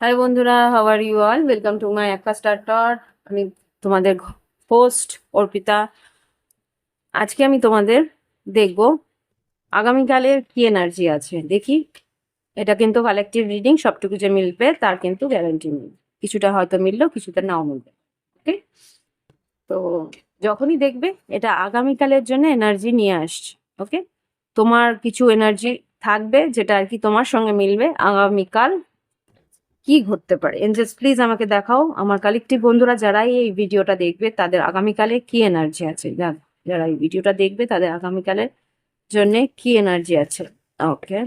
High বন্ধুরা how are you all welcome to my একা starter আমি তোমাদের হোস্ট অর্পিতা। আজকে আমি তোমাদের দেখব আগামীকালের কি এনার্জি আছে। দেখি, এটা কিন্তু কালেকটিভ রিডিং সবটুকু যে মিলবে তার কিন্তু গ্যারান্টি নেই কিছুটা হয়তো মিললেও কিছুটা নাও মিলবে ওকে তো যখনই দেখবে এটা আগামীকালের জন্য এনার্জি নিয়ে আসছে ওকে তোমার কিছু এনার্জি থাকবে যেটা আর কি তোমার সঙ্গে মিলবে আগামীকাল কি ঘটতে পারে। এঞ্জেলস প্লিজ আমাকে দেখাও, আমার কালেকটিভ বন্ধুরা যারাই এই ভিডিওটা দেখবে, তাদের আগামীকালে কি এনার্জি আছে? যারা এই ভিডিওটা দেখবে, তাদের আগামীকালের জন্য কি এনার্জি আছে? ওকে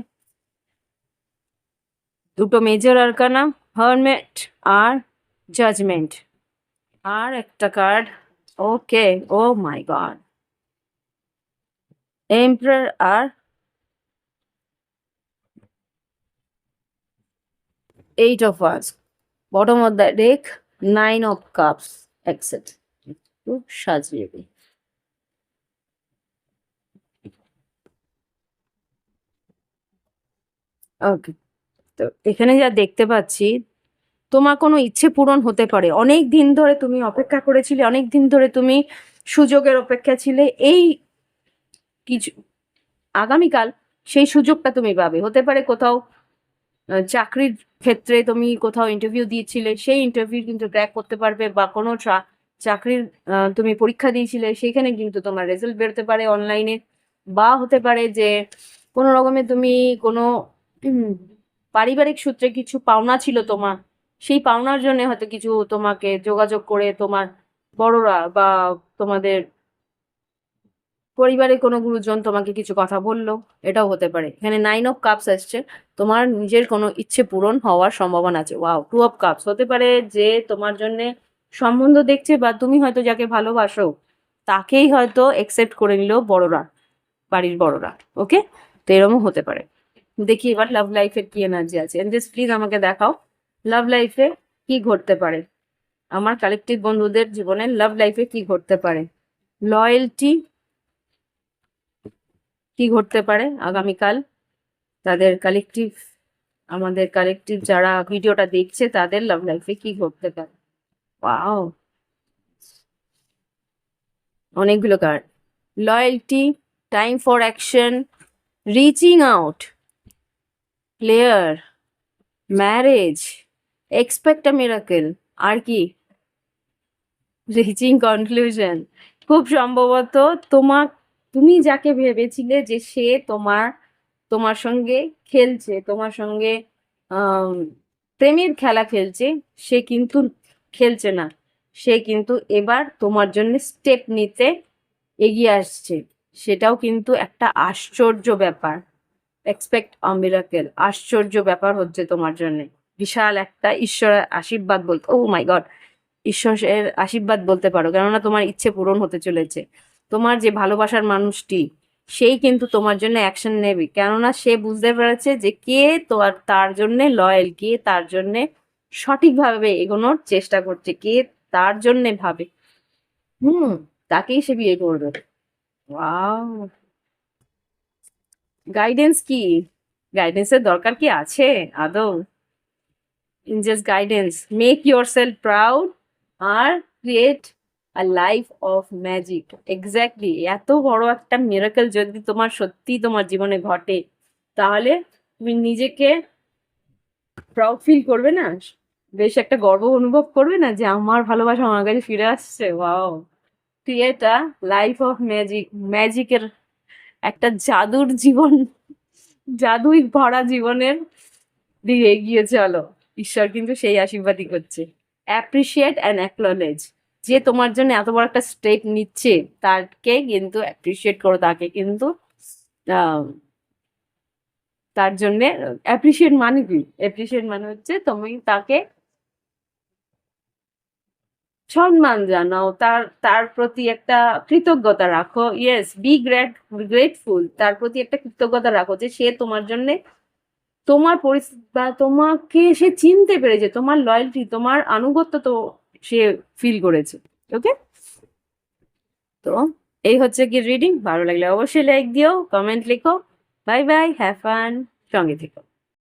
দুটো মেজর আরকানা হারমেট আর জাজমেন্ট আর একটা card okay oh my god emperor R eight of us bottom of the deck, nine of cups. Exit. একটু সাজিয়ে দিই। ওকে তো এখানে যা দেখতে পাচ্ছি, তোমার কোনো ইচ্ছে পূরণ হতে পারে। অনেক দিন ধরে তুমি অপেক্ষা করেছিলে, অনেক দিন ধরে তুমি সুযোগের অপেক্ষা ছিলে। এই কিছু, আগামীকাল সেই সুযোগটা তুমি পাবে। হতে পারে কোথাও চাকরির ক্ষেত্রে তুমি কোথাও ইন্টারভিউ দিয়েছিলে, সেই ইন্টারভিউ কিন্তু ক্র্যাক করতে পারবে বা কোনো চাকরির তুমি পরীক্ষা দিয়েছিলে সেখানে কিন্তু তোমার রেজাল্ট বেরোতে পারে অনলাইনে বা হতে পারে যে কোনো রকমে তুমি কোনো পারিবারিক সূত্রে কিছু পাওনা ছিল তোমার? সেই পাওনার জন্য হয়তো কিছু তোমাকে যোগাযোগ করে তোমার বড়রা বা তোমাদের পরিবারের কোনো গুরুজন তোমাকে কিছু কথা বলল, এটাও হতে পারে। এখানে নাইন অফ কাপস আসছে। তোমার নিজের কোনো ইচ্ছে পূরণ হওয়ার সম্ভাবনা আছে। ওয়াও টু অফ কাপস হতে পারে যে তোমার জন্য সম্বন্ধ দেখছে বা তুমি হয়তো যাকে ভালোবাসো, তাকেই হয়তো একসেপ্ট করে নিল বড়রা, বাড়ির বড়রা। ওকে তো এরকমও হতে পারে। দেখি এবার লাভ লাইফের কি এনার্জি আছে। এনজেস প্লিজ আমাকে দেখাও লাভ লাইফে কি ঘটতে পারে। আমার কালেকটিভ বন্ধুদের জীবনে লাভ লাইফে কি ঘটতে পারে। লয়্যালটি কি ঘটতে পারে আগামীকাল? তাদের কালেকটিভ আমাদের কালেকটিভ যারা ভিডিওটা দেখছে, তাদের লাভ লাইফে কি ঘটতে পারে? ওয়াও অনেকগুলো card loyalty time for action reaching out player marriage expect a miracle আর কি? রিচিং কনক্লুশন খুব সম্ভবত তোমার তুমি যাকে ভেবেছিলে যে সে তোমার তোমার সঙ্গে খেলছে, তোমার সঙ্গে প্রেমের খেলা খেলছে, সে কিন্তু খেলছে না। সে কিন্তু এবার তোমার জন্য স্টেপ নিতে এগিয়ে আসছে। সেটাও কিন্তু একটা আশ্চর্য ব্যাপার। এক্সপেক্ট মিরাকেল আশ্চর্য ব্যাপার হচ্ছে তোমার জন্য। বিশাল একটা ঈশ্বরের আশীর্বাদ বলতে ও মাই গড ঈশ্বরের আশীর্বাদ বলতে পারো, কেননা তোমার ইচ্ছে পূরণ হতে চলেছে। তোমার যে ভালোবাসার মানুষটি, সেই কিন্তু তোমার জন্য অ্যাকশন নেবে। কেননা সে বুঝতে পেরেছে যে কে তোমার তার জন্য লয়াল কে তার জন্য সঠিকভাবে এগোনোর চেষ্টা করছে, কে তার জন্যে ভাবে। হুম, তাকেই সে বিয়ে করবে। ওয়াও গাইডেন্স কি? গাইডেন্সের দরকার কি আছে? আদৌ? In just guidance make yourself proud R create a life of magic exactly এত বড় একটা মিরাকেল যদি তোমার সত্যি তোমার জীবনে ঘটে, তাহলে তুমি নিজেকে প্রাউড ফিল করবে না? বেশ একটা গর্ব অনুভব করবে না যে আমার ভালোবাসা আমার কাছে ফিরে আসছে? Wow create a life of magic ম্যাজিকের জাদুর জীবন, জাদুই ভরা জীবনের দিকে এগিয়ে চলো। ঈশ্বর কিন্তু সেই আশীর্বাদই করছে। অ্যাপ্রিসিয়েট অ্যান্ড অ্যাকনলেজ যে তোমার জন্য এত বড় একটা স্টেপ নিচ্ছে তাকে কিন্তু অ্যাপ্রিসিয়েট করো, তাকে কিন্তু তার জন্যে অ্যাপ্রিসিয়েট মানে কি? অ্যাপ্রিসিয়েট মানে হচ্ছে তুমি তাকে সম্মান জানাও, তার তার প্রতি একটা কৃতজ্ঞতা রাখো। ইয়েস বি গ্রেট গ্রেটফুল তার প্রতি একটা কৃতজ্ঞতা রাখো যে সে তোমার জন্য তোমার পরিস্থিতি বা তোমাকে সে চিনতে পেরেছে, তোমার লয়্যালটি তোমার আনুগত্য তো সে ফিল করেছে ওকে তো এই হচ্ছে কি রিডিং ভালো লাগলে অবশ্যই লাইক দিও কমেন্ট লিখো বাই বাই হ্যাভ ফান সঙ্গে থেকো।